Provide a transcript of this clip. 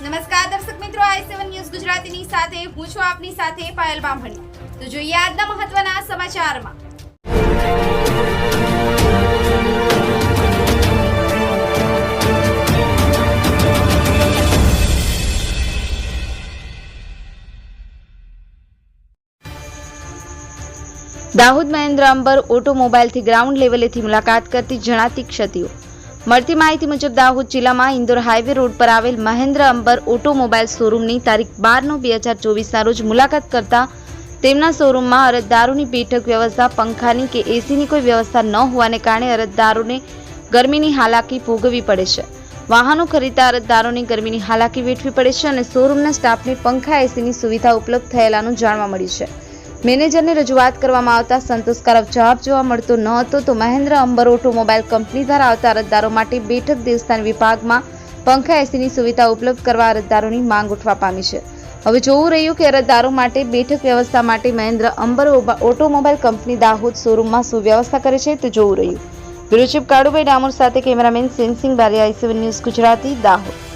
નમસ્કાર દર્શક મિત્રો, આઈ સેવન ન્યૂઝ ગુજરાતીની સાથે, હું છું આપની સાથે પાયલ બામણી. તો જોઈએ આજના મહત્વના સમાચારમાં. દાહોદ મહેન્દ્ર અંબર ઓટોમોબાઈલથી ગ્રાઉન્ડ લેવલેથી મુલાકાત કરતી જણાતી ક્ષતિઓ. મળતી માહિતી મુજબ, દાહોદ જિલ્લામાં ઇન્દોર હાઈવે રોડ પર આવેલ મહેન્દ્ર અંબર ઓટોમોબાઈલ શોરૂમની તારીખ બાર નવ બે હજાર ચોવીસના રોજ મુલાકાત કરતા તેમના શોરૂમમાં અરજદારોની બેઠક વ્યવસ્થા, પંખાની કે એસીની કોઈ વ્યવસ્થા ન હોવાને કારણે અરજદારોને ગરમીની હાલાકી ભોગવવી પડે છે. વાહનો ખરીદતા અરજદારોને ગરમીની હાલાકી વેઠવી પડે છે અને શોરૂમના સ્ટાફને પંખા એસીની સુવિધા ઉપલબ્ધ થયેલાનું જાણવા મળ્યું છે. મેનેજરને રજૂઆત કરવામાં આવતા સંતોષકારક જવાબ જોવા મળતો ન હતો તો મહેન્દ્ર અંબર ઓટોમોબાઈલ કંપની દ્વારા આવતા અરજદારો માટે બેઠક દેવસ્થાન વિભાગમાં પંખા એસીની સુવિધા ઉપલબ્ધ કરવા અરજદારોની માંગ ઉઠવા પામી છે. હવે જોવું રહ્યું કે અરજદારો માટે બેઠક વ્યવસ્થા માટે મહેન્દ્ર અંબર ઓટોમોબાઈલ કંપની દાહોદ શોરૂમમાં શું વ્યવસ્થા કરે છે તે જોવું રહ્યું. બ્યુરો ચીફ કાળુભાઈ ડામોર સાથે cameraman Sensing Bariya, I news Gujarati, Dahod.